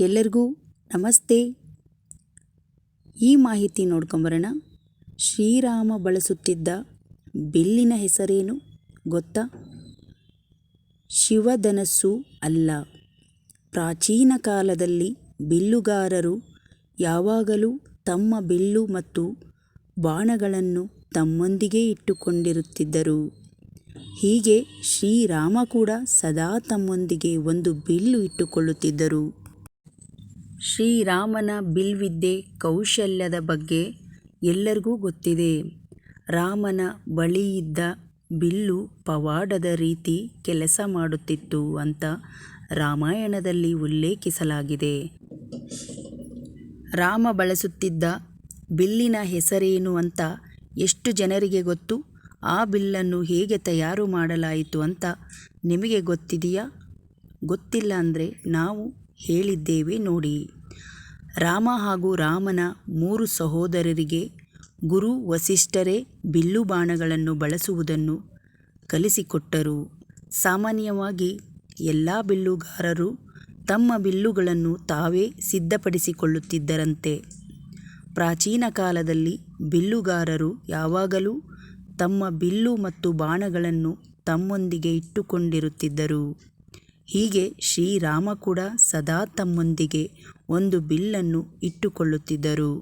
ಎಲ್ಲರಿಗೂ ನಮಸ್ತೆ. ಈ ಮಾಹಿತಿ ನೋಡ್ಕೊಂಬರೋಣ. ಶ್ರೀರಾಮ ಬಳಸುತ್ತಿದ್ದ ಬಿಲ್ಲಿನ ಹೆಸರೇನು ಗೊತ್ತಾ? ಶಿವಧನಸ್ಸು ಅಲ್ಲ. ಪ್ರಾಚೀನ ಕಾಲದಲ್ಲಿ ಬಿಲ್ಲುಗಾರರು ಯಾವಾಗಲೂ ತಮ್ಮ ಬಿಲ್ಲು ಮತ್ತು ಬಾಣಗಳನ್ನು ತಮ್ಮೊಂದಿಗೆ ಇಟ್ಟುಕೊಂಡಿರುತ್ತಿದ್ದರು. ಹೀಗೆ ಶ್ರೀರಾಮ ಕೂಡ ಸದಾ ತಮ್ಮೊಂದಿಗೆ ಒಂದು ಬಿಲ್ಲು ಇಟ್ಟುಕೊಳ್ಳುತ್ತಿದ್ದರು. ಶ್ರೀರಾಮನ ಬಿಲ್ವಿದ್ಯೆ ಕೌಶಲ್ಯದ ಬಗ್ಗೆ ಎಲ್ಲರಿಗೂ ಗೊತ್ತಿದೆ. ರಾಮನ ಬಳಿಯಿದ್ದ ಬಿಲ್ಲು ಪವಾಡದ ರೀತಿ ಕೆಲಸ ಮಾಡುತ್ತಿತ್ತು ಅಂತ ರಾಮಾಯಣದಲ್ಲಿ ಉಲ್ಲೇಖಿಸಲಾಗಿದೆ. ರಾಮ ಬಳಸುತ್ತಿದ್ದ ಬಿಲ್ಲಿನ ಹೆಸರೇನು ಅಂತ ಎಷ್ಟು ಜನರಿಗೆ ಗೊತ್ತು? ಆ ಬಿಲ್ಲನ್ನು ಹೇಗೆ ತಯಾರು ಮಾಡಲಾಯಿತು ಅಂತ ನಿಮಗೆ ಗೊತ್ತಿದೆಯಾ? ಗೊತ್ತಿಲ್ಲ ಅಂದರೆ ನಾವು ಹೇಳಿದ್ದೇವೆ ನೋಡಿ. ರಾಮ ಹಾಗೂ ರಾಮನ ಮೂರು ಸಹೋದರರಿಗೆ ಗುರು ವಸಿಷ್ಠರೇ ಬಿಲ್ಲು ಬಾಣಗಳನ್ನು ಬಳಸುವುದನ್ನು ಕಲಿಸಿಕೊಟ್ಟರು. ಸಾಮಾನ್ಯವಾಗಿ ಎಲ್ಲ ಬಿಲ್ಲುಗಾರರು ತಮ್ಮ ಬಿಲ್ಲುಗಳನ್ನು ತಾವೇ ಸಿದ್ಧಪಡಿಸಿಕೊಳ್ಳುತ್ತಿದ್ದರಂತೆ. ಪ್ರಾಚೀನ ಕಾಲದಲ್ಲಿ ಬಿಲ್ಲುಗಾರರು ಯಾವಾಗಲೂ ತಮ್ಮ ಬಿಲ್ಲು ಮತ್ತು ಬಾಣಗಳನ್ನು ತಮ್ಮೊಂದಿಗೆ ಇಟ್ಟುಕೊಂಡಿರುತ್ತಿದ್ದರು. ಹೀಗೆ ಶ್ರೀರಾಮ ಕೂಡ ಸದಾ ತಮ್ಮೊಂದಿಗೆ ಒಂದು ಬಿಲ್ಲನ್ನು ಇಟ್ಟುಕೊಳ್ಳುತ್ತಿದ್ದರು.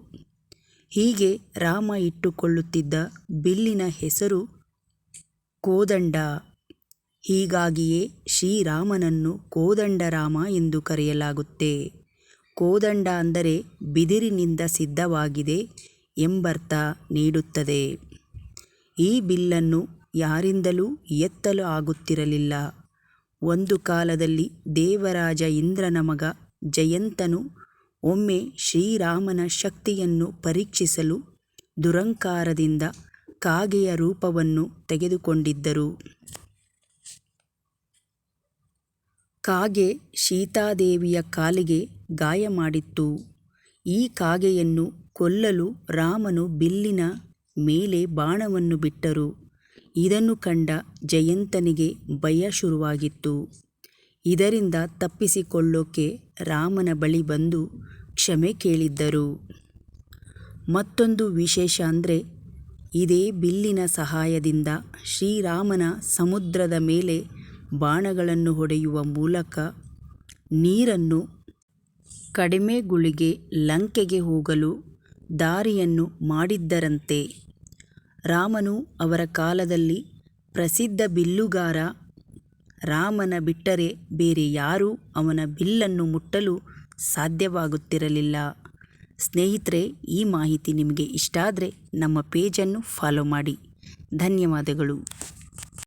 ಹೀಗೆ ರಾಮ ಇಟ್ಟುಕೊಳ್ಳುತ್ತಿದ್ದ ಬಿಲ್ಲಿನ ಹೆಸರು ಕೋದಂಡ. ಹೀಗಾಗಿಯೇ ಶ್ರೀರಾಮನನ್ನು ಕೋದಂಡರಾಮ ಎಂದು ಕರೆಯಲಾಗುತ್ತೆ. ಕೋದಂಡ ಅಂದರೆ ಬಿದಿರಿನಿಂದ ಸಿದ್ಧವಾಗಿದೆ ಎಂಬರ್ಥ ನೀಡುತ್ತದೆ. ಈ ಬಿಲ್ಲನ್ನು ಯಾರಿಂದಲೂ ಎತ್ತಲು ಆಗುತ್ತಿರಲಿಲ್ಲ. ಒಂದು ಕಾಲದಲ್ಲಿ ದೇವರಾಜ ಇಂದ್ರನ ಮಗ ಜಯಂತನು ಒಮ್ಮೆ ಶ್ರೀರಾಮನ ಶಕ್ತಿಯನ್ನು ಪರೀಕ್ಷಿಸಲು ದುರಂಕಾರದಿಂದ ಕಾಗೆಯ ರೂಪವನ್ನು ತೆಗೆದುಕೊಂಡಿದ್ದರು. ಕಾಗೆ ಸೀತಾದೇವಿಯ ಕಾಲಿಗೆ ಗಾಯ ಮಾಡಿತ್ತು. ಈ ಕಾಗೆಯನ್ನು ಕೊಲ್ಲಲು ರಾಮನು ಬಿಲ್ಲಿನ ಮೇಲೆ ಬಾಣವನ್ನು ಬಿಟ್ಟರು. ಇದನ್ನು ಕಂಡ ಜಯಂತನಿಗೆ ಭಯ ಶುರುವಾಗಿತ್ತು. ಇದರಿಂದ ತಪ್ಪಿಸಿಕೊಳ್ಳೋಕೆ ರಾಮನ ಬಳಿ ಬಂದು ಕ್ಷಮೆ ಕೇಳಿದ್ದರು. ಮತ್ತೊಂದು ವಿಶೇಷ ಅಂದರೆ, ಇದೇ ಬಿಲ್ಲಿನ ಸಹಾಯದಿಂದ ಶ್ರೀರಾಮನ ಸಮುದ್ರದ ಮೇಲೆ ಬಾಣಗಳನ್ನು ಹೊಡೆಯುವ ಮೂಲಕ ನೀರನ್ನು ಕಡಿಮೆ ಗುಳಿಗೆ ಲಂಕೆಗೆ ಹೋಗಲು ದಾರಿಯನ್ನು ಮಾಡಿದ್ದರಂತೆ. ರಾಮನು ಅವರ ಕಾಲದಲ್ಲಿ ಪ್ರಸಿದ್ಧ ಬಿಲ್ಲುಗಾರ ರಾಮನ ಬಿಟ್ಟರೆ ಬೇರೆ ಯಾರೂ ಅವನ ಬಿಲ್ಲನ್ನು ಮುಟ್ಟಲು ಸಾಧ್ಯವಾಗುತ್ತಿರಲಿಲ್ಲ. ಸ್ನೇಹಿತರೆ, ಈ ಮಾಹಿತಿ ನಿಮಗೆ ಇಷ್ಟ ಆದರೆ ನಮ್ಮ ಪೇಜನ್ನು ಫಾಲೋ ಮಾಡಿ. ಧನ್ಯವಾದಗಳು.